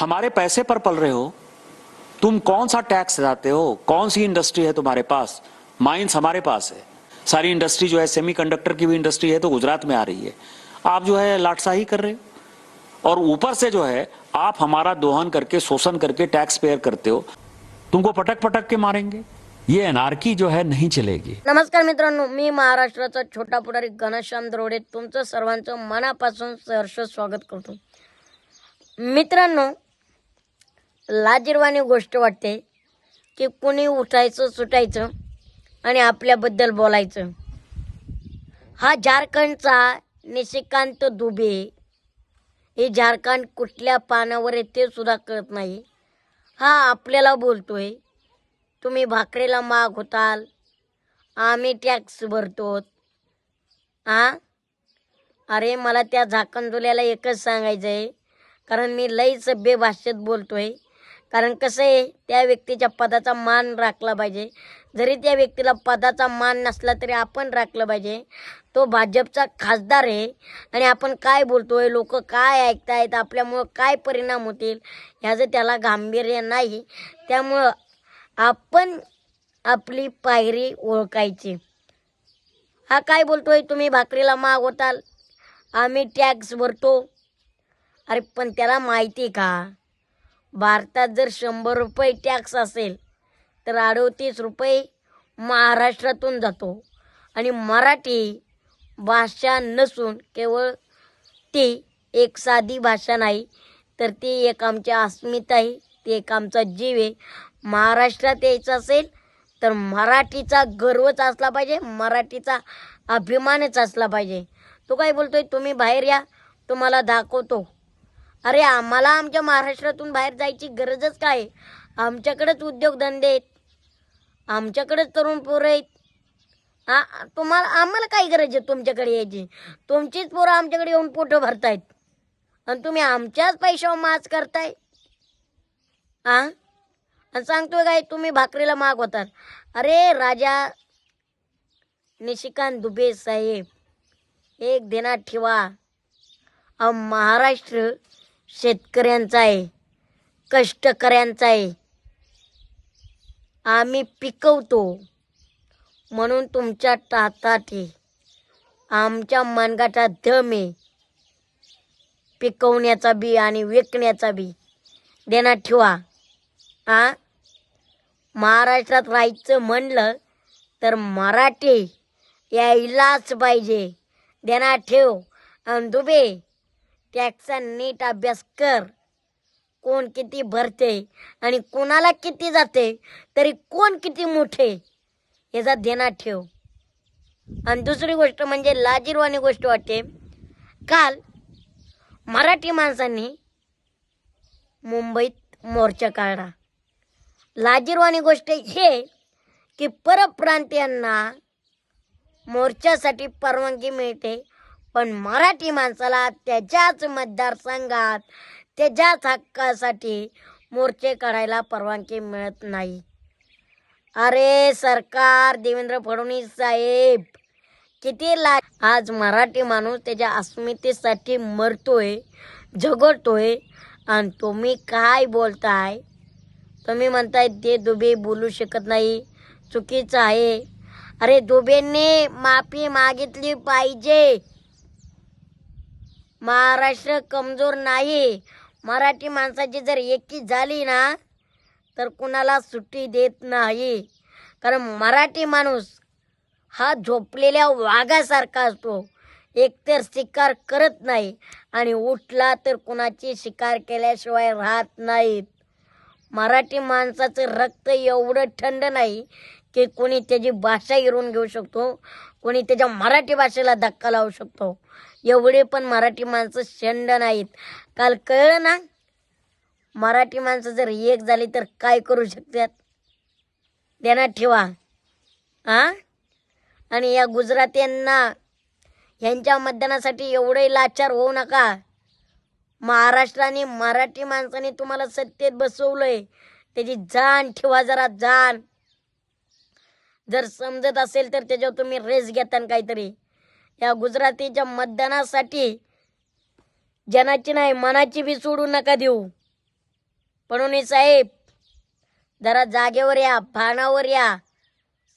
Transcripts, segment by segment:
हमारे पैसे पर पल रहे हो? तुम कौन सा टैक्स लाते हो? कौन सी इंडस्ट्री है तुम्हारे पास? माइंस हमारे पास है। सारी इंडस्ट्री जो है, सेमीकंडक्टर की भी इंडस्ट्री है तो गुजरात में आ रही है। आप जो है लाटसाही कर रहे हो। और ऊपर से जो है, आप हमारा दोहन करके, शोषण करके टैक्स पेयर करते हो। तुमको पटक पटक के मारेंगे। ये एनआरकी जो है, नहीं चलेगी। नमस्कार मित्रांनो, मी महाराष्ट्राचा छोटा पुढारी घनश्याम दरोडे. तुमचं सर्वांचं मनापासून सहर्ष स्वागत करतो. मित्रांनो लाजीरवाणी गोष्ट वाटते की कुणी उठायचं सुटायचं आणि आपल्याबद्दल बोलायचं. हा झारखंडचा निशिकांत दुबे हे झारखंड कुठल्या पानावर आहे ते सुद्धा कळत नाही. हा आपल्याला बोलतोय. तुम्ही भाकरीला माग होताल. आम्ही टॅक्स भरतो आ? अरे मला त्या झाकणजुल्याला एकच सांगायचं आहे कारण मी लई सभ्य भाषेत बोलतोय. कारण कसं आहे त्या व्यक्तीच्या पदाचा मान राखला पाहिजे. जरी त्या व्यक्तीला पदाचा मान नसला तरी आपण राखलं पाहिजे. तो भाजपचा खासदार आहे आणि आपण काय बोलतोय लोक काय ऐकतायत आपल्यामुळं काय परिणाम होतील ह्याचं त्याला गांभीर्य नाही. त्यामुळं आपण आपली पायरी ओळखायची. हा काय बोलतोय तुम्ही भाकरीला मागवताल आम्ही टॅक्स भरतो. अरे पण त्याला माहिती का? भारतात जर शंभर रुपये टॅक्स असेल तर अडोतीस रुपये महाराष्ट्रातून जातो. आणि मराठी भाषा नसून केवळ ती एक साधी भाषा नाही तर ती एक आमची अस्मिता आहे. ती एक आमचा जीव आहे. महाराष्ट्रात यायचं असेल तर मराठीचा गर्वच असला पाहिजे मराठीचा अभिमानच असला पाहिजे. तो काय बोलतोय? तुम्ही बाहेर या तुम्हाला दाखवतो. अरे आम्हाला आमच्या महाराष्ट्रातून बाहेर जायची गरजच काय? आमच्याकडेच उद्योगधंदे आहेत. आमच्याकडेच तरुण पोरं आहेत. हा तुम्हाला आम्हाला काय गरज आहे तुमच्याकडे यायची? तुमचीच पोरं आमच्याकडे येऊन पोटं भरतायत. आणि तुम्ही आमच्याच पैशावर माज करताय. हा आणि सांगतोय काय तुम्ही भाकरीला माग होतात. अरे राजा निशिकांत दुबे साहेब एक दिनात ठेवा. महाराष्ट्र शेतकऱ्यांचा आहे कष्टकऱ्यांचा आहे आम्ही पिकवतो म्हणून तुमच्या टातात आहे आमच्या मनगाटात दम आहे पिकवण्याचा बी आणि विकण्याचा बी. देणार ठेवा. आ? महाराष्ट्रात राहायचं म्हणलं तर मराठी यायलाच पाहिजे. देणार ठेव. आणि दुबे टॅक्सचा नीट अभ्यास कर. कोण किती भरते आणि कोणाला किती जाते तरी कोण किती मोठे याचा ध्यानात ठेव. आणि दुसरी गोष्ट म्हणजे लाजीरवाणी गोष्ट वाटते. काल मराठी माणसांनी मुंबईत मोर्चा काढला. लाजीरवाणी गोष्ट हे की परप्रांतीयांना मोर्चासाठी परवानगी मिळते पण मराठी माणसाला त्याच्याच मतदारसंघात त्याच्याच हक्कासाठी मोर्चे काढायला परवानगी मिळत नाही. अरे सरकार देवेंद्र फडणवीस साहेब किती ला आज मराठी माणूस त्याच्या अस्मितेसाठी मरतोय झगडतोय आणि तुम्ही काय बोलताय? तुम्ही म्हणताय ते दुबे बोलू शकत नाही चुकीचं आहे. अरे दुबेंनी माफी मागितली पाहिजे. महाराष्ट्र कमजोर नाही. मराठी माणसाची जर एकी झाली ना तर कुणाला सुट्टी देत नाही. कारण मराठी माणूस हा झोपलेल्या वाघासारखा असतो. एकतर शिकार करत नाही आणि उठला तर कुणाची शिकार केल्याशिवाय राहत नाहीत. मराठी माणसाचं रक्त एवढं थंड नाही की कोणी त्याची भाषा हिरून घेऊ शकतो कोणी त्याच्या मराठी भाषेला धक्का लावू शकतो. एवढे पण मराठी माणसं शंड नाहीत. काल कळलं ना? मराठी माणसं जर एक झाली तर काय करू शकतात? ध्यानात ठेवा. हा आणि या गुजरात्यांना ह्यांच्या मतदानासाठी एवढे लाचार होऊ नका. महाराष्ट्राने मराठी माणसाने तुम्हाला सत्तेत बसवलंय. त्याची जाण ठेवा जरा जाण. जर समजत असेल तर त्याच्यावर तुम्ही रेस घेता काहीतरी. या गुजरातीच्या मतदानासाठी जनाची नाही मनाची बी सोडू नका देऊ. फडणवीस साहेब जरा जागेवर या भानावर या.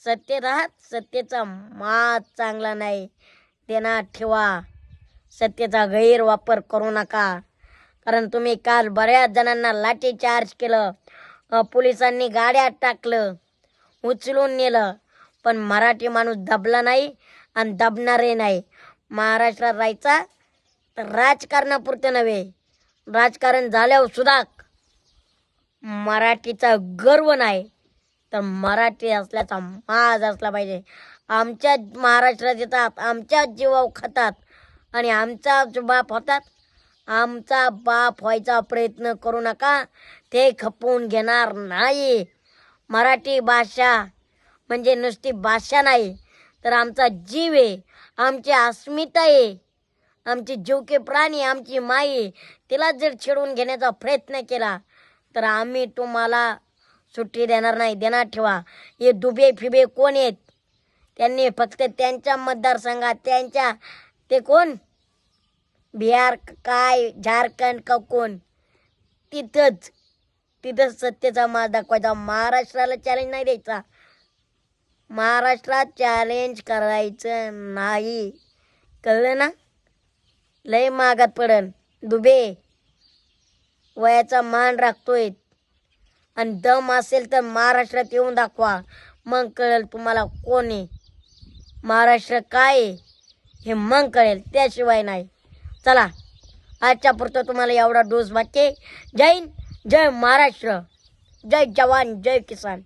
सत्य राहत सत्तेचा मात चांगला नाही देणार ठेवा. सत्तेचा गैरवापर करू नका. कारण तुम्ही काल बऱ्याच जणांना लाठी चार्ज केलं पोलिसांनी गाड्या टाकलं उचलून नेलं. पण मराठी माणूस दबला नाही आणि दबणारही नाही. महाराष्ट्रात राहायचा तर राजकारणापुरतं नव्हे. राजकारण झाल्यावर सुद्धा मराठीचा गर्व नाही. तर मराठी असल्याचा माज असला पाहिजे. आमच्या महाराष्ट्रात येतात आमच्या जीवाव खातात आणि आमचा बाप होतात आमचा बाप व्हायचा प्रयत्न करू नका. ते खपवून घेणार नाही. मराठी भाषा म्हणजे नुसती भाषा नाही. तर आमचा जीव आहे आमची अस्मिता आहे आमची जीवके प्राणी आमची माई तिला जर छेडून घेण्याचा प्रयत्न केला तर आम्ही तुम्हाला सुट्टी देणार नाही देणार ठेवा. हे दुबे फिबे कोण आहेत? त्यांनी फक्त त्यांच्या मतदारसंघात त्यांच्या ते कोण? बिहार काय झारखंड का कोण? तिथंच तिथंच सत्तेचा माज दाखवायचा. महाराष्ट्राला चॅलेंज नाही द्यायचा. महाराष्ट्रात चॅलेंज करायचं नाही. कळलं ना? लय मागात पडन. दुबे वयाचा मान राखतोय. आणि दम असेल तर महाराष्ट्रात येऊन दाखवा. मग कळेल तुम्हाला कोण आहे. महाराष्ट्र काय आहे हे मग कळेल. त्याशिवाय नाही. चला आजच्या पुरतं तुम्हाला एवढा डोस वाटते जय हिंद जय महाराष्ट्र. जय जवान जय किसान.